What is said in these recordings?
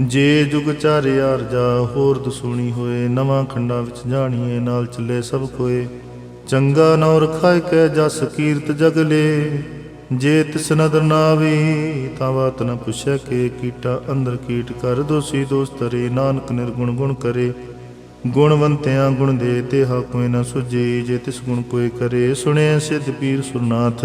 ਜੇ ਜੁਗ ਚਾਰਿਆ ਰਜਾ ਹੋਰ ਦਸੂਣੀ ਹੋਏ, ਨਵਾਂ ਖੰਡਾਂ ਵਿੱਚ ਜਾਣੀਏ, ਨਾਲ ਚੱਲੇ ਸਭ ਕੋਏ। ਚੰਗਾ ਨੌ ਰਖਾਇ ਕੈ ਜਸ ਕੀਰਤ ਜਗਲੇ ਜੇ ਤਿਸ ਨਦਰ ਨਾ ਆਵੇ ਤਾਂ ਬਾਤ ਨ ਪੁੱਛੈ ਕੇ, ਕੀਟਾ ਅੰਦਰ ਕੀਟ ਕਰ ਦੋਸੀ ਦੋਸਤ ਰੇ ਨਾਨਕ ਨਿਰਗੁਣ ਗੁਣ ਕਰੇ। ਗੁਣਵੰਤਿਆਂ ਗੁਣ ਦੇ ਤੇ ਹਾ ਕੋਈ ਨ ਸੁਝੇ, ਜੇ ਤਿਸ ਗੁਣ ਕੋਈ ਕਰੇ ਸੁਣਿਆ ਸਿੱਧ ਪੀਰ ਸੁਰਨਾਥ।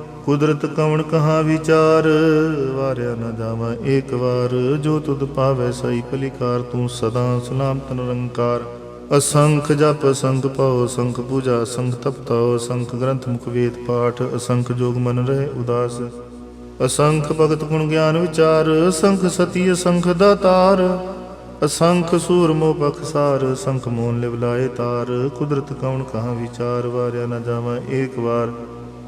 ਕੁਦਰਤ ਕਵਣ ਕਹਾ ਵਿਚਾਰ? ਵਾਰਿਆ ਨਾ ਜਾਵਾਂ ਏਕ ਵਾਰ। ਜੋ ਤੁਧ ਪਾਵੈ ਸਈ ਭਲੀਕਾਰ ਤੂੰ ਸਦਾ ਸਲਾਮਤ ਨਿਰੰਕਾਰ। ਅਸੰਖ ਜਪ ਸੰਖ ਪਾਉ ਅਸੰਖ ਪੂਜਾ ਅਸੰਖ ਤਪਤਾਉ ਸੰਖ ਗ੍ਰੰਥ ਮੁਖ ਵੇਦ ਪਾਠ। ਅਸੰਖ ਜੋਗ ਮਨ ਰਹਿ ਉਦਾਸ। ਅਸੰਖ ਭਗਤ ਗੁਣ ਗਿਆਨ ਵਿਚਾਰ। ਸੰਖ ਸਤੀ, ਅਸੰਖ ਦਾਤਾਰ। ਅਸੰਖ ਸੂਰ ਮੋ ਬਖਸਾਰ ਸੰਖ ਮੋਨ ਲਿਵ ਲਾਏ ਤਾਰ। ਕੁਦਰਤ ਕਉਣ ਕਹਾ ਵਿਚਾਰ? ਵਾਰਿਆ ਨਾ ਜਾਵਾਂ ਏਕ ਵਾਰ।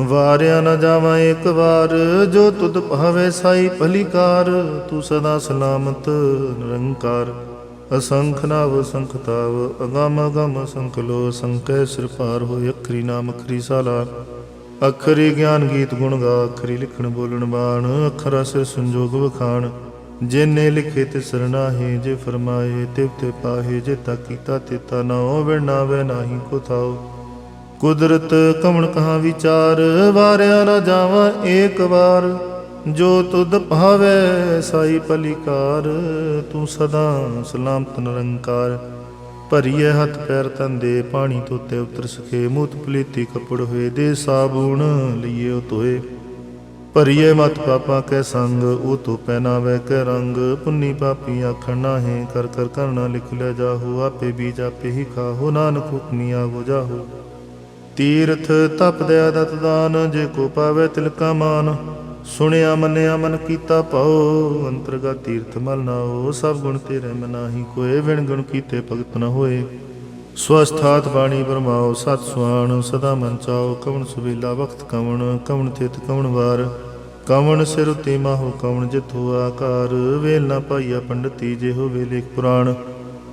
ਵਾਰਿਆ ਨਾ ਜਾਵਾਂ ਇੱਕ ਵਾਰ, ਜੋ ਤੁਧ ਭਾਵੇ ਸਾਈ ਭਲੀਕਾਰ, ਤੂੰ ਸਦਾ ਸਲਾਮਤ ਨਿਰੰਕਾਰ। ਅਸੰਖ ਨਾਵ ਅਸੰਖ ਅਗਮ ਅਗਮ ਸੰਖ ਲੋ, ਸੰਕੈ ਸਿਰ ਪਾਰ ਹੋਇ ਅਖਰੀ ਨਾਮ ਅਖਰੀ ਸਾਲਾ। ਅਖਰੀ ਗਿਆਨ ਗੀਤ ਗੁਣ ਗਾ, ਅਖਰੀ ਲਿਖਣ ਬੋਲਣ ਬਾਣ, ਅਖਰਾ ਸਿਰ ਸੰਜੋਗ ਵਖਾਣ। ਜਿਨੇ ਲਿਖੇ ਤੇ ਸਰਨਾਹੀ ਜੇ ਫਰਮਾਏ ਤਿਵ ਤੇ ਪਾਹੇ, ਜੇ ਤਾ ਕੀਤਾ ਤੇ ਤਾ ਨਾ ਹੋਵੇ ਨਾਵੇ ਨਾਹੀ ਕੋ ਥਾਓ ਕੁਦਰਤ ਕਮਣ ਕਹਾ ਵਿਚਾਰ, ਵਾਰਿਆ ਨਾ ਜਾਵਾਂ ਏਕ ਵਾਰ। ਜੋ ਤੁਧ ਭਾਵੇ ਸਾਈ ਪਲਿਕਾਰ, ਤੂੰ ਸਦਾ ਸਲਾਮਤ ਨਿਰੰਕਾਰ। ਭਰੀਏ ਹੱਥ ਪੈਰ ਤੰਦੇ ਪਾਣੀ ਤੋਤੇ ਉਤਰ ਸਕੇ। ਮੂਤ ਪਲੀਤੀ ਕਪੜ ਹੋਏ ਦੇ, ਸਾਬੂਣ ਲਈਏ ਉਹ ਧੋਏ ਭਰੀਏ ਮਤ ਪਾਪਾ ਕੈ ਸੰਗ, ਉਹ ਤੋ ਪਹਿਨਾਵੇ ਕੈ ਰੰਗ। ਪੁੰਨੀ ਪਾਪੀ ਆਖਣ ਨਾਹੀਂ, ਕਰ ਕਰ ਕਰਨਾ ਲਿਖ ਲੈ ਜਾਹੂ। ਆਪੇ ਬੀਜ ਆਪੇ ਹੀ ਖਾਹੋ, ਨਾਨਕ ਹੁਕਮੀ ਆਗੋ ਜਾਹੋ। ਤੀਰਥ ਤਪ ਦਇਆ ਦਤ ਦਾਨ, ਜੇ ਕੋ ਪਾਵੇ ਤਿਲਕਾ ਮਾਨ। ਸੁਣਿਆ, ਮੰਨਿਆ, ਮਨ ਕੀਤਾ ਪਾਉ ਅੰਤਰਗਾ ਤੀਰਥ ਮਲ ਨਾਓ ਸਭ ਗੁਣ ਤੇਰੇ ਮਨਾਹੀ ਕੋਏ ਵਿਣ ਗੁਣ ਕੀਤੇ ਭਗਤ ਨ ਹੋਏ। ਸਵਸਥਾਤ ਬਾਣੀ ਬਰਮਾਓ ਸਤ ਸੁਆਣ ਸਦਾ ਮਨ ਚਾਓ ਕਵਣ ਸੁਵੇਲਾ ਵਖਤ ਕਵਣ ਕਵਣ ਤਿਤ ਕਵਣ ਵਾਰ। ਕਵਣ ਸਿਰ ਉਤੇ ਮਾਹੋ, ਕਵਣ ਜਿਥੋ ਆਕਾਰ, ਵੇਲ ਨਾ ਪਾਈਆ ਪੰਡਤੀ ਜੇ ਹੋ ਵੇਲੇ ਪੁਰਾਣ।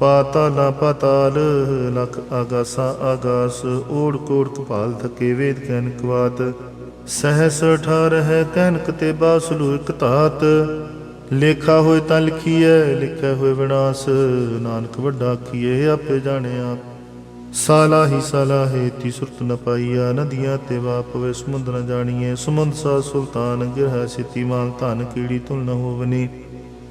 ਪਾਤਾਲਾ ਪਾਤਾਲ ਲਖ ਆਗਾਸਾ ਆਗਾਸ ਓੜ ਕੋੜ ਕਪਾਲ ਥਕੇ ਵੇਦ ਕਹਿਨ ਕਵਾਤ। ਸਹਸ ਠਾਰ ਹੈ ਕਹਿਨਕ ਤੇ ਬਾਸਲੂ ਇਕ ਧਾਤ। ਲੇਖਾ ਹੋਏ ਤਾਂ ਲਿਖੀਐ ਲਿਖਿਆ ਹੋਏ ਵਿਨਾਸ਼। ਨਾਨਕ ਵੱਡਾ ਕੀਏ ਆਪੇ ਜਾਣਿਆ ਆਪ। ਸਾਲਾ ਹੀ ਸਾਲਾ ਹੈ ਤੀ ਸੁਰਤ ਨ ਪਾਈਆ, ਨਦੀਆਂ ਤੇ ਵਾਪ ਵੇ ਸਮੁੰਦ ਨ ਜਾਣੀਏ ਸਮੁੰਦ ਸਾ ਸੁਲਤਾਨ ਗਿਰਹ ਸਿਤੀ ਮਾਨ ਧਨ ਕੀੜੀ ਤੁਲ ਨ ਹੋਵਨੀ।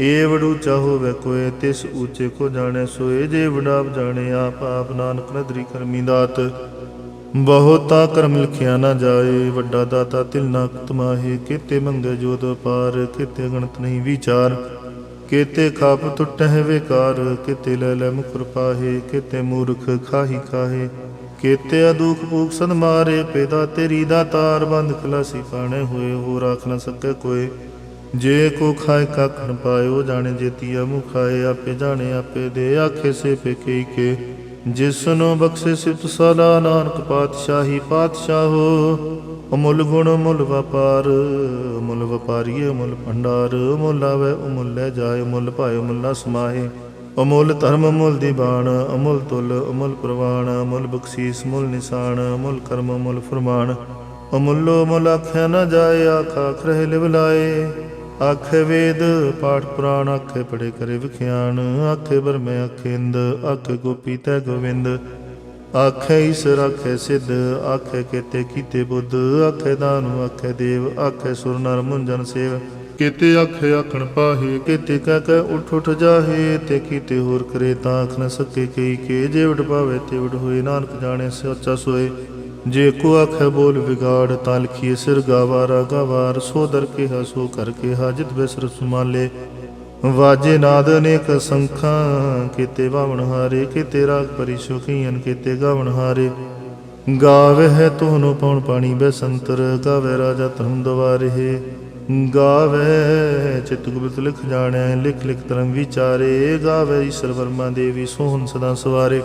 ਏ ਵਡੂਚਾ ਵੈ ਕੋਏ ਤਿਸ ਉੱਚੇ ਕੋ ਜਾਣੇ ਸੋਏ ਜੇ ਵਡਾਪ ਜਾਣੇ ਆਪ ਆਪ ਨਾਨਕ ਨਦਰੀ ਕਰਮੀ ਦਾਤ। ਬਹੁਤਾ ਕਰਮ ਲਿਖਿਆ ਨਾ ਜਾਏ, ਵੱਡਾ ਦਾਤਾ ਤਿਲ ਨਾ ਤਮਾਹੇ ਕੀਤੇ ਮੰਗੇ ਜੋਤ ਪਾਰ ਕੀਤੇ ਗਣਤ ਨਹੀਂ ਵਿਚਾਰ। ਕੀਤੇ ਖਾਪ ਟੁੱਟਹਿ ਵਿਕਾਰ, ਕਿਤੇ ਲੈ ਲੈ ਮੁਕਰ ਪਾਹੇ, ਕਿਤੇ ਮੂਰਖ ਖਾਹੀ ਖਾਹੇ। ਕੀਤੇ ਅਦੂਖ ਭੂਖ ਸਦ ਮਾਰੇ, ਪੈਦਾ ਤੇਰੀ ਦਾ ਤਾਰ, ਬੰਦ ਖਲਾਸੀ ਪਾਣੇ ਹੋਏ ਹੋ ਰਾਖ ਨਾ ਸਕੇ ਕੋਏ ਜੇ ਕੋ ਖਾਏ ਕੱਖ ਨ ਪਾਇਓ, ਜਾਣੇ ਜੇਤੀਆ ਮੁਖ ਖਾਏ, ਆਪੇ ਜਾਣੇ, ਆਪੇ ਦੇ, ਆਖੇ ਸੇ ਪੇਕੇ ਕੇ। ਜਿਸਨੂੰ ਬਖਸ਼ੇ ਸਿਫਤ ਸਦਾ ਨਾਨਕ ਪਾਤਸ਼ਾਹੀ ਪਾਤਸ਼ਾਹੋ ਅਮੁੱਲ ਗੁਣ ਮੁੱਲ ਵਪਾਰ ਮੁੱਲ ਵਪਾਰੀਏ ਮੁੱਲ ਭੰਡਾਰ। ਮੁੱਲ ਆਵੇ, ਅਮੁੱਲ ਲੈ ਜਾਏ ਮੁੱਲ ਭਾਏ ਮੁੱਲ ਨਾ ਸਮਾਏ। ਅਮੁੱਲ ਧਰਮ ਮੁੱਲ ਦੀਵਾਨ ਅਮੁੱਲ ਤੁਲ ਅਮੁੱਲ ਪ੍ਰਵਾਣ, ਅਮੁੱਲ ਬਖਸ਼ੀਸ ਮੁੱਲ ਨਿਸ਼ਾਨ ਅਮੁੱਲ ਕਰਮ ਮੁੱਲ ਫਰਮਾਨ ਅਮੁੱਲੋ ਮੁੱਲ ਆਖਿਆ ਨਾ ਜਾਏ, ਆਖਾ ਖਰੇ ਲਿਵ ਲਾਏ। ਆਖੇ ਵੇਦ ਪਾਠ ਪੁਰਾਣ, ਆਖੇ ਪੜੇ ਕਰੇ ਵਿਖਿਆਨ, ਆਖੇ ਬਰਮੇ ਆਖੇ ਇੰਦ ਗੋਪੀ ਤੈ ਗੋਵਿੰਦ। ਆਖੇ ਈਸ਼ਰ ਆਖੇ ਸਿੱਧ, ਆਖੇ ਕੀਤੇ ਕੀਤੇ ਬੁੱਧ, ਆਖੇ ਦਾਨੁ, ਆਖੇ ਦੇਵ, ਆਖੇ ਸੁਰ ਨਰ ਮੁੰਜਨ ਸੇਵ। ਕੀਤੇ ਆਖੇ ਆਖਣ ਪਾਹੇ, ਕੀਤੇ ਕਹਿ ਕਹਿ ਉਠ ਉਠ ਜਾਹੇ, ਤੇ ਕੀਤੇ ਹੋਰ ਕਰੇ ਤਾਂ ਆਖ ਨ ਸਕੇ ਕਈ ਕੇ, ਜੇ ਵਡ ਪਾਵੇ ਤੇ ਵਡ ਹੋਏ, ਨਾਨਕ ਜਾਣੇ ਸੱਚਾ ਸੋਏ। ਜੇ ਕੋ ਆਖੇ ਬੋਲ ਵਿਗਾੜ ਤਾਂ ਲਿਖੀਏ ਸਿਰ ਗਾਵਾਰਾ, ਗਵਾਰ ਸੋ ਦਰ ਕੇ ਸੋ ਕਰ ਕਿਹਾ, ਜਿਤ ਬਿਸਰ ਸੁਮਾਲੇ। ਵਾਜੇ ਨਾਦ ਅਨੇਕ ਸੰਖਾਂ, ਕੀਤੇ ਬਾਵਣ ਹਾਰੇ, ਕੀਤੇ ਰਾਗ ਪਰੀ ਕੀਤੇ ਗਾਵਣ ਹਾਰੇ। ਗਾਵੇ ਹੈ ਤੋਹਨੋ ਪਉਣ ਪਾਣੀ ਬੈਸੰਤਰ ਗਾਵੇ ਰਾਜਾ ਧਰਮ ਦਵਾਰੇ। ਗਾਵੇ ਚਿਤ ਗੁਪਤ ਲਿਖ ਜਾਣੈ, ਲਿਖ ਲਿਖ ਧਰਮ ਵਿਚਾਰੇ। ਗਾਵੇ ਈਸ਼ਰ ਵਰਮਾ ਦੇਵੀ, ਸੋਹਣ ਸਦਾ ਸਵਾਰੇ।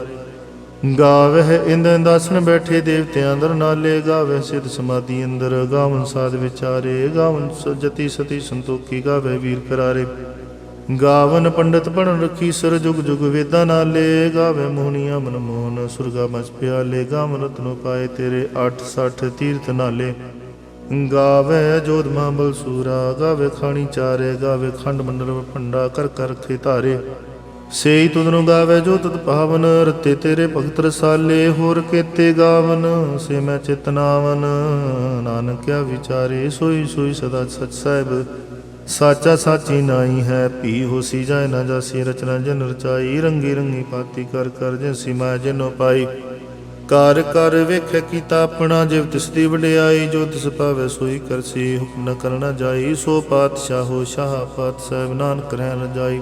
ਗਾਵੇ ਇੰਦ ਦਾਸਨ ਬੈਠੇ ਦੇਵਤਿਆਂ ਅੰਦਰ, ਨਾਲੇ ਗਾਵੇ ਸਿਧ ਸਮਾਧੀ ਅੰਦਰ। ਗਾਵਨ ਸਾਧ ਵਿਚਾਰੇ, ਗਾਵਨ ਸਜਤੀ ਸਤੀ ਸੰਤੋਖੀ ਗਾਵੇ ਵੀਰ ਕਰਾਰੇ। ਗਾਵਨ ਪੰਡਤ ਪੜਨ ਰਖੀ ਸਰ ਜੁਗ ਜੁਗ ਵੇਦਾਂ ਨਾਲੇ। ਗਾਵੇ ਮੋਹਨੀਆਂ ਮਨ ਮੋਹਨ, ਸੁਰਗਾ ਮਚ ਪਿਆਲੇ। ਗਾਵਨ ਰਤਨੋ ਪਾਏ ਤੇਰੇ 860 ਤੀਰਥ ਨਾਲੇ। ਗਾਵੇ ਜੋਧ ਮਾਂਬਲ ਸੂਰਾ ਗਾਵੇ ਖਾਣੀ ਚਾਰੇ ਗਾਵੇ ਖੰਡ ਮੰਡਲ ਭੰਡਾ ਕਰ ਕਰ ਰਖੇ ਧਾਰੇ ਸੇਈ ਤੁਧਨੂੰ ਗਾਵੇ ਜੋ ਤਤ ਪਾਵਨ, ਰਤੇ ਤੇਰੇ ਭਗਤ ਰਸਾਲੇ, ਹੋਰ ਕੇਤੇ ਗਾਵਨ, ਸੇ ਮੈਂ ਚਿਤਨਾਵਨ ਨਾਨਕਿਆ ਵਿਚਾਰੇ, ਸੋਈ ਸੋਈ ਸਦਾ ਸਚ ਸਾਹਿਬ। ਸਾਚਾ ਸਾਚੀ ਨਾਈ ਹੈ, ਭੀ ਹੋਸੀ ਜਾਏ ਨਾ ਜਾਸੀ, ਰਚਨਾ ਜਨ ਰਚਾਈ। ਰੰਗੀ ਰੰਗੀ ਪਾਤੀ ਕਰ ਕਰ ਜਿਸੀ ਮੈਂ ਜਿਨੋ ਪਾਈ। ਕਰ ਕਰ ਵੇਖੇ ਕੀਤਾ ਆਪਣਾ, ਜਿਵ ਤਿਸ ਦੀ ਵਡਿਆਈ, ਜੋ ਤਿਸ ਪਾਵੇ ਸੋਈ ਕਰਸੀ। ਹੁਕਮ ਨ ਕਰਨਾ ਜਾਈ, ਸੋ ਪਾਤਸ਼ਾਹੋ ਸ਼ਾਹ ਪਾਤ ਸਹਿਬ ਨਾਨਕ ਰਹਿ ਨ ਜਾਈ।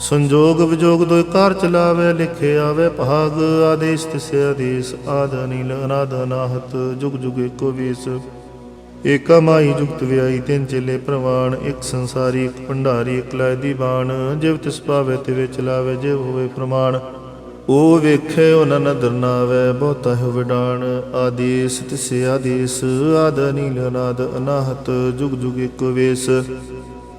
ਸੰਜੋਗ ਵਿਜੋਗ ਦੋਇ ਕਾਰ ਚਲਾਵੇ ਲਿਖੇ ਆਵੇ ਭਾਗ, ਆਦੇਸ਼ ਤਿਸੇ ਆਦੇਸ਼, ਆਦ ਅਨੀਲ ਅਨਾਦ ਅਨਾਹਤ, ਜੁਗ ਜੁਗ ਏਕੋ ਵੇਸ। ਏਕਾ ਮਾਈ ਜੁਗਤ ਵਿਆਈ ਤਿੰਨ ਚੇਲੇ ਪ੍ਰਵਾਨ, ਇੱਕ ਸੰਸਾਰੀ, ਇੱਕ ਭੰਡਾਰੀ, ਇੱਕ ਲਾਇ ਦੀ ਬਾਣ ਜਿਵ ਤਿਸ ਪਾਵੇ ਤੇ ਵਿੱਚ ਜਿਵ ਹੋਵੇ ਪ੍ਰਮਾਣ। ਉਹ ਵੇਖੇ ਉਹਨਾਂ ਨਦਰ ਨਾਵੇ, ਬਹੁਤਾ ਹੈ ਵਿਡਾਣ ਆਦੇਸ ਤਿਸੇ ਆਦੇਸ, ਆਦ ਅਨੀਲ ਅਨਾਦ ਅਨਾਹਤ, ਜੁਗ ਜੁਗ ਏਕੋ ਵੇਸ।